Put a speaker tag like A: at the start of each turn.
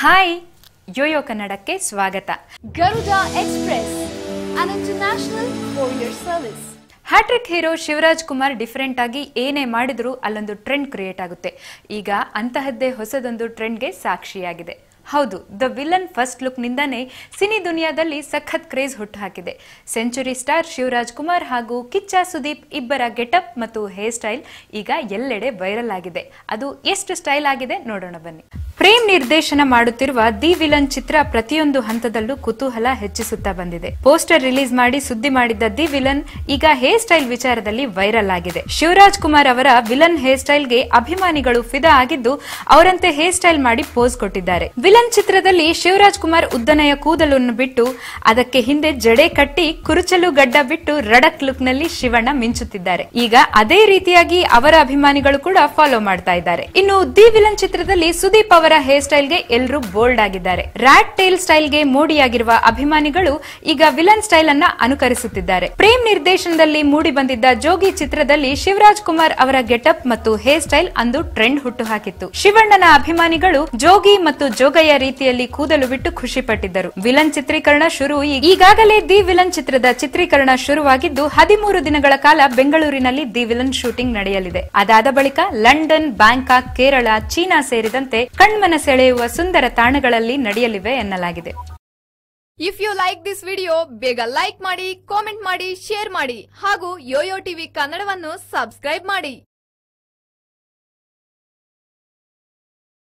A: Hi Yoyo ಕನ್ನಡಕ್ಕೆ ಸ್ವಾಗತ.
B: Garuda express on international service
A: hat trick hero Shivaraj Kumar different ಆಗಿ ಏನೇ ಮಾಡಿದ್ರು ಅಲ್ಲೊಂದು ಟ್ರೆಂಡ್ ಕ್ರಿಯೇಟ್ ಆಗುತ್ತೆ. ಈಗ ಅಂತಹದ್ದೇ ಹೊಸದೊಂದು ಟ್ರೆಂಡ್ಗೆ ಸಾಕ್ಷಿಯಾಗಿದೆ. ಹೌದು ದ ವಿಲನ್ ಫಸ್ಟ್ ಲುಕ್ ನಿಂದಾನೇ ಸಿನಿ ದುನಿಯಾದಲ್ಲಿ ಸಖತ್ ಕ್ರೇಜ್ ಹುಟ್ಟುಹಾಕಿದೆ ಸೆಂಚುರಿ ಸ್ಟಾರ್ ಶಿವರಾಜ್ ಕುಮಾರ್ ಹಾಗೂ ಕಿಚ್ಚ ಸುದೀಪ್ ಇಬ್ಬರ ಗೆಟಪ್ ಮತ್ತು ಹೇರ್ ಸ್ಟೈಲ್ ಈಗ ಎಲ್ಲೆಡೆ ವೈರಲ್ ಆಗಿದೆ. ಅದು ಎಷ್ಟು ಸ್ಟೈಲ್ ಆಗಿದೆ ನೋಡೋಣ ಬನ್ನಿ. ಪ್ರೇಮ್ ನಿರ್ದೇಶನ ಮಾಡುತ್ತಿರುವ ದಿ ವಿಲನ್ ಚಿತ್ರ ಪ್ರತಿಯೊಂದು ಹಂತದಲ್ಲೂ ಕುತೂಹಲ ಹೆಚ್ಚಿಸುತ್ತಾ ಬಂದಿದೆ. ಪೋಸ್ಟರ್ ರಿಲೀಸ್ ಮಾಡಿ ಸುದ್ದಿ ಮಾಡಿದ್ದ ದಿ ವಿಲನ್ ಈಗ ಹೇರ್ ಸ್ಟೈಲ್ ವಿಚಾರದಲ್ಲಿ ವೈರಲ್ ಆಗಿದೆ. ಶಿವರಾಜ್ ಕುಮಾರ್ ಅವರ ವಿಲನ್ ಹೇರ್ ಸ್ಟೈಲ್ಗೆ ಅಭಿಮಾನಿಗಳು ಫಿದಾ ಆಗಿದ್ದು, ಅವರಂತೆ ಹೇರ್ ಸ್ಟೈಲ್ ಮಾಡಿ ಪೋಸ್ ಕೊಟ್ಟಿದ್ದಾರೆ. ವಿಲನ್ ಚಿತ್ರದಲ್ಲಿ ಶಿವರಾಜ್ ಕುಮಾರ್ ಉದ್ದನೆಯ ಕೂದಲನ್ನು ಬಿಟ್ಟು, ಅದಕ್ಕೆ ಹಿಂದೆ ಜಡೆ ಕಟ್ಟಿ, ಕುರುಚಲು ಗಡ್ಡ ಬಿಟ್ಟು ರಡಕ್ ಲುಕ್ನಲ್ಲಿ ಶಿವಣ್ಣ ಮಿಂಚುತ್ತಿದ್ದಾರೆ. ಈಗ ಅದೇ ರೀತಿಯಾಗಿ ಅವರ ಅಭಿಮಾನಿಗಳು ಕೂಡ ಫಾಲೋ ಮಾಡ್ತಾ ಇದ್ದಾರೆ. ಇನ್ನು ದಿ ವಿಲನ್ ಚಿತ್ರದಲ್ಲಿ ಸುದೀಪ್ ಅವರ ಹೇರ್ ಸ್ಟೈಲ್ಗೆ ಎಲ್ಲರೂ ಬೋಲ್ಡ್ ಆಗಿದ್ದಾರೆ. ರ್ಯಾಟ್ ಟೇಲ್ ಸ್ಟೈಲ್ಗೆ ಮೋಡಿಯಾಗಿರುವ ಅಭಿಮಾನಿಗಳು ಈಗ ವಿಲನ್ ಸ್ಟೈಲ್ ಅನ್ನ ಅನುಕರಿಸುತ್ತಿದ್ದಾರೆ. ಪ್ರೇಮ್ ನಿರ್ದೇಶನದಲ್ಲಿ ಮೂಡಿ ಬಂದಿದ್ದ ಜೋಗಿ ಚಿತ್ರದಲ್ಲಿ ಶಿವರಾಜ್ ಕುಮಾರ್ ಅವರ ಗೆಟಪ್ ಮತ್ತು ಹೇರ್ ಸ್ಟೈಲ್ ಅಂದು ಟ್ರೆಂಡ್ ಹುಟ್ಟುಹಾಕಿತ್ತು. ಶಿವಣ್ಣನ ಅಭಿಮಾನಿಗಳು ಜೋಗಿ ಮತ್ತು ಜೋಗಯ್ಯ ರೀತಿಯಲ್ಲಿ ಕೂದಲು ಬಿಟ್ಟು ಖುಷಿ ಪಟ್ಟಿದ್ದರು ವಿಲನ್ ಚಿತ್ರೀಕರಣ ಶುರು ಈಗಾಗಲೇ ದಿ ವಿಲನ್ ಚಿತ್ರದ ಚಿತ್ರೀಕರಣ ಶುರುವಾಗಿದ್ದು, ಹದಿಮೂರು ದಿನಗಳ ಕಾಲ ಬೆಂಗಳೂರಿನಲ್ಲಿ ದಿ ವಿಲನ್ ಶೂಟಿಂಗ್ ನಡೆಯಲಿದೆ. ಅದಾದ ಬಳಿಕ ಲಂಡನ್, ಬ್ಯಾಂಕಾಕ್, ಕೇರಳ, ಚೀನಾ ಸೇರಿದಂತೆ ಕಣ್ಮನ ಸೆಳೆಯುವ ಸುಂದರ ತಾಣಗಳಲ್ಲಿ ನಡೆಯಲಿವೆ ಎನ್ನಲಾಗಿದೆ.
B: If you like this video ಬೇಗ ಲೈಕ್ ಮಾಡಿ ಕಾಮೆಂಟ್ ಮಾಡಿ ಶೇರ್ ಮಾಡಿ ಹಾಗೂ ಯೋಯೋ ಟಿವಿ ಕನ್ನಡವನ್ನು ಸಬ್ಸ್ಕ್ರೈಬ್ ಮಾಡಿ.